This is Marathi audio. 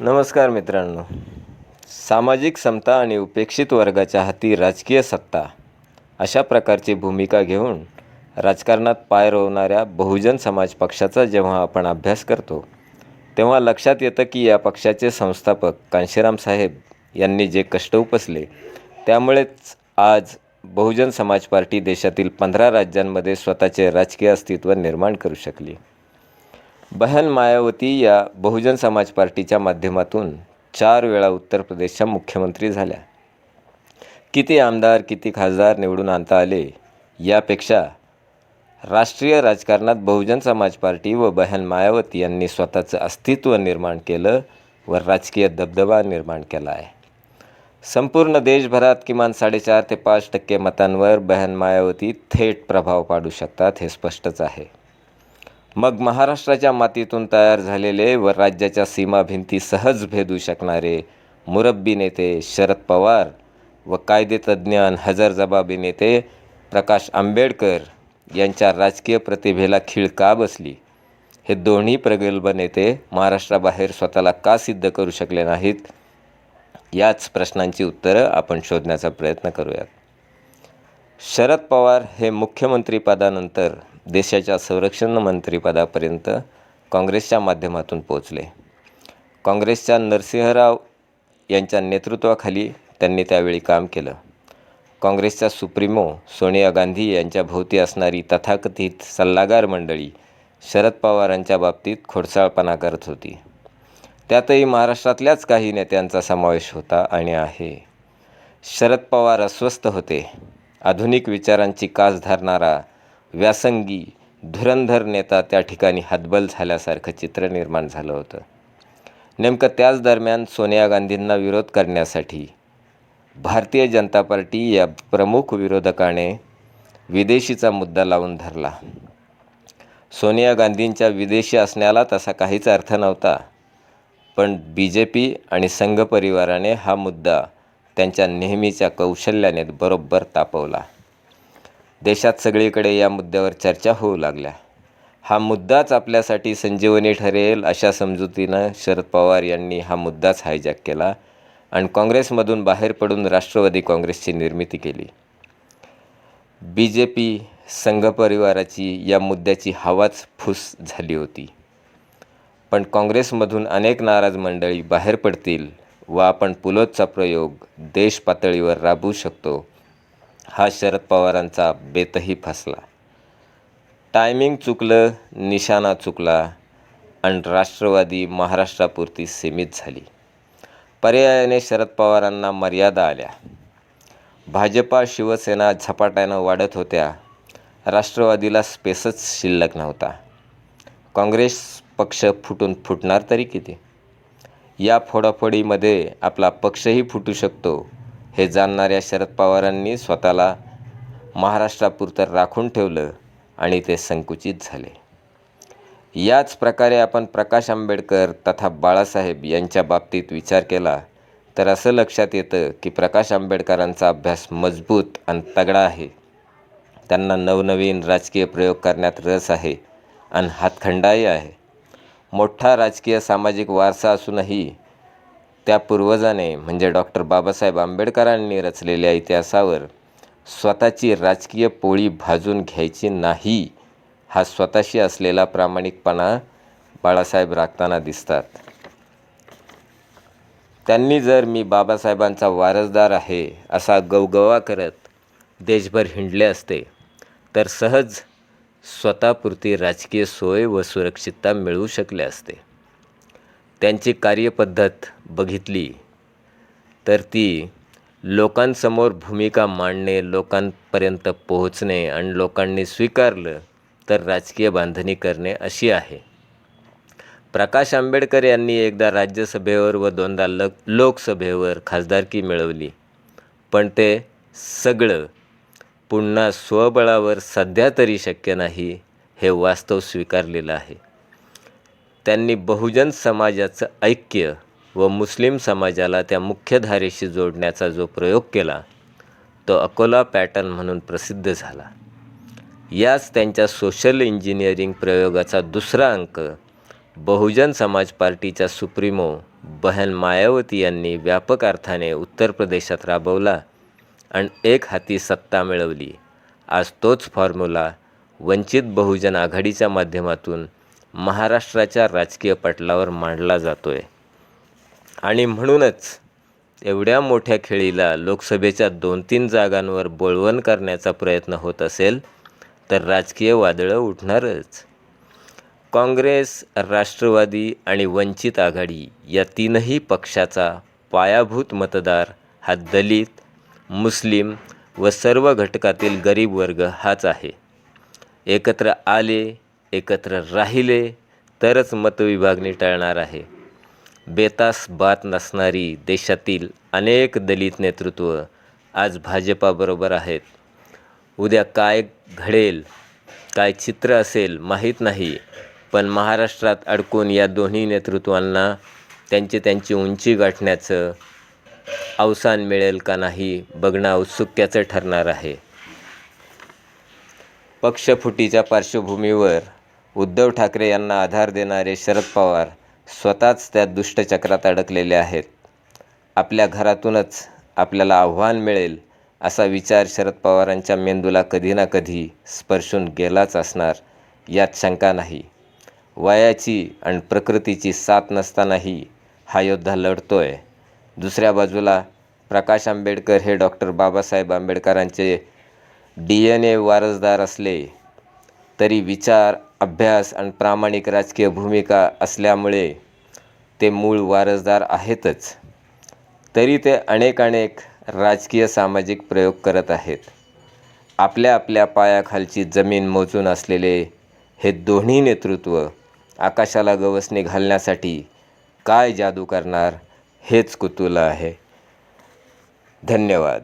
नमस्कार मित्रांनो. सामाजिक समता आणि उपेक्षित वर्गाच्या हाती राजकीय सत्ता अशा प्रकारची भूमिका घेऊन राजकारणात पाय रोवणाऱ्या बहुजन समाज पक्षाचा जेव्हा आपण अभ्यास करतो तेव्हा लक्षात येतं की या पक्षाचे संस्थापक कांशीराम साहेब यांनी जे कष्ट उपसले त्यामुळेच आज बहुजन समाज पार्टी देशातील पंधरा राज्यांमध्ये स्वतःचे राजकीय अस्तित्व निर्माण करू शकली. बहन मायावती या बहुजन समाज पार्टीच्या माध्यमातून चार वेळा उत्तर प्रदेशच्या मुख्यमंत्री झाल्या. किती आमदार किती खासदार निवडून आणता आले यापेक्षा राष्ट्रीय राजकारणात बहुजन समाज पार्टी व बहन मायावती यांनी स्वतःचं अस्तित्व निर्माण केलं व राजकीय दबदबा निर्माण केला आहे. संपूर्ण देशभरात किमान साडेचार ते पाच टक्के मतांवर बहन मायावती थेट प्रभाव पाडू शकतात हे स्पष्टच आहे. मग महाराष्ट्राच्या मातीतून तयार झालेले व राज्याच्या सीमा भिंती सहज भेदू शकणारे मुरब्बी नेते शरद पवार व कायदेतज्ञ आणि हजरजबाबी नेते प्रकाश आंबेडकर यांच्या राजकीय प्रतिभेला खीळ का बसली? हे दोन्ही प्रगल्भ नेते महाराष्ट्राबाहेर स्वतःला का सिद्ध करू शकले नाहीत? याच प्रश्नांची उत्तरं आपण शोधण्याचा प्रयत्न करूयात. शरद पवार हे मुख्यमंत्रीपदानंतर देशाच्या संरक्षण मंत्रिपदापर्यंत काँग्रेसच्या माध्यमातून पोचले काँग्रेसच्या नरसिंहराव यांच्या नेतृत्वाखाली त्यांनी त्यावेळी काम केलं. काँग्रेसच्या सुप्रीमो सोनिया गांधी यांच्या भोवती असणारी तथाकथित सल्लागार मंडळी शरद पवारांच्या बाबतीत खोडसाळपणा करत होती. त्यातही महाराष्ट्रातल्याच काही नेत्यांचा समावेश होता आणि आहे. शरद पवार अस्वस्थ होते. आधुनिक विचारांची कास धरणारा व्यासंगी धुरंधर नेता त्या ठिकाणी हतबल झाल्यासारखं चित्र निर्माण झालं होतं. नेमकं त्याच दरम्यान सोनिया गांधींना विरोध करण्यासाठी भारतीय जनता पार्टी या प्रमुख विरोधकाने विदेशीचा मुद्दा लावून धरला. सोनिया गांधींच्या विदेशी असण्याला तसा काहीच अर्थ नव्हता पण बी जे पी आणि संघ परिवाराने हा मुद्दा त्यांच्या नेहमीच्या कौशल्याने बरोबर तापवला. देशात सगळीकडे या मुद्द्यावर चर्चा होऊ लागल्या. हा मुद्दाच आपल्यासाठी संजीवनी ठरेल अशा समजुतीनं शरद पवार यांनी हा मुद्दाच हायजॅक केला आणि काँग्रेसमधून बाहेर पडून राष्ट्रवादी काँग्रेसची निर्मिती केली. बी जे पी संघ परिवाराची या मुद्द्याची हवाच फूस झाली होती. पण काँग्रेसमधून अनेक नाराज मंडळी बाहेर पडतील व आपण पुलोदचा प्रयोग देश पातळीवर राबवू शकतो हा शरद पवारांचा बेतही फसला. टायमिंग चुकलं निशाणा चुकला आणि राष्ट्रवादी महाराष्ट्रापुरती सीमित झाली. पर्यायाने शरद पवारांना मर्यादा आल्या. भाजपा शिवसेना झपाट्यानं वाढत होत्या. राष्ट्रवादीला स्पेसच शिल्लक नव्हता. काँग्रेस पक्ष फुटून फुटणार तरी किती? या फोडाफोडीमध्ये आपला पक्षही फुटू शकतो. हे जाणणाऱ्या शरद पवारांनी स्वतःला महाराष्ट्रापुरतं राखून ठेवलं आणि ते संकुचित झाले. याच प्रकारे आपण प्रकाश आंबेडकर तथा बाळासाहेब यांच्या बाबतीत विचार केला तर असं लक्षात येतं की प्रकाश आंबेडकरांचा अभ्यास मजबूत आणि तगडा आहे. त्यांना नवनवीन राजकीय प्रयोग करण्यात रस आहे आणि हातखंडाही आहे. मोठा राजकीय सामाजिक वारसा असूनही त्या पूर्वजाने म्हणजे डॉक्टर बाबासाहेब आंबेडकरांनी रचलेल्या इतिहासावर स्वतःची राजकीय पोळी भाजून घ्यायची नाही हा स्वतःशी असलेला प्रामाणिकपणा बाळासाहेब राखताना दिसतात. त्यांनी जर मी बाबासाहेबांचा वारसदार आहे असा गवगवा करत देशभर हिंडले असते तर सहज स्वतःपुरती राजकीय सोय व सुरक्षितता मिळवू शकले असते. त्यांची कार्यपद्धत बघितली तर ती लोकांसमोर भूमिका मांडणे लोकांपर्यंत पोहोचणे आणि लोकांनी स्वीकारलं तर राजकीय बांधणी करणे अशी आहे. प्रकाश आंबेडकर यांनी एकदा राज्यसभेवर व दोनदा ल लोकसभेवर खासदारकी मिळवली पण ते सगळं पुन्हा स्वबळावर सध्या तरी शक्य नाही हे वास्तव स्वीकारलेलं आहे. त्यांनी बहुजन समाजाचं ऐक्य व मुस्लिम समाजाला त्या मुख्यधारेशी जोडण्याचा जो प्रयोग केला तो अकोला पॅटर्न म्हणून प्रसिद्ध झाला. याच त्यांच्या सोशल इंजिनिअरिंग प्रयोगाचा दुसरा अंक बहुजन समाज पार्टीच्या सुप्रीमो बहन मायावती यांनी व्यापक अर्थाने उत्तर प्रदेशात राबवला आणि एक हाती सत्ता मिळवली. आज तोच फॉर्म्युला वंचित बहुजन आघाडीच्या माध्यमातून महाराष्ट्राच्या राजकीय पटलावर मांडला जातो आहे आणि म्हणूनच एवढ्या मोठ्या खेळीला लोकसभेच्या दोन तीन जागांवर बोळवण करण्याचा प्रयत्न होत असेल तर राजकीय वादळं उठणारच. काँग्रेस राष्ट्रवादी आणि वंचित आघाडी या तीनही पक्षाचा पायाभूत मतदार हा दलित मुस्लिम व सर्व घटकातील गरीब वर्ग हाच आहे. एकत्र आले एकत्र राहिले तरच मतविभागणी टळणार आहे. बेतास बात नसणारी देशातील अनेक दलित नेतृत्व आज भाजपाबरोबर आहेत. उद्या काय घडेल काय चित्र असेल माहीत नाही पण महाराष्ट्रात अडकून या दोन्ही नेतृत्वांना त्यांची त्यांची उंची गाठण्याचं अवसान मिळेल का नाही बघणं औत्सुक्याचं ठरणार आहे. पक्षफुटीच्या पार्श्वभूमीवर उद्धव ठाकरे यांना आधार देणारे शरद पवार स्वतःच त्या दुष्टचक्रात अडकलेले आहेत. आपल्या घरातूनच आपल्याला आव्हान मिळेल असा विचार शरद पवारांच्या मेंदूला कधी ना कधी स्पर्शून गेलाच असणार यात शंका नाही. वयाची आणि प्रकृतीची साथ नसतानाही हा योद्धा लढतोय. दुसऱ्या बाजूला प्रकाश आंबेडकर हे डॉक्टर बाबासाहेब आंबेडकरांचे डी एन ए वारसदार असले तरी विचार अभ्यास आणि प्रामाणिक राजकीय भूमिका असल्यामुळे ते मूळ वारसदार आहेतच. तरी ते अनेक अनेक राजकीय सामाजिक प्रयोग करत आहेत. आपल्या आपल्या पायाखालची जमीन मोजून असलेले हे दोन्ही नेतृत्व आकाशाला गवसणी घालण्यासाठी काय जादू करणार हेच कुतूहल आहे. धन्यवाद.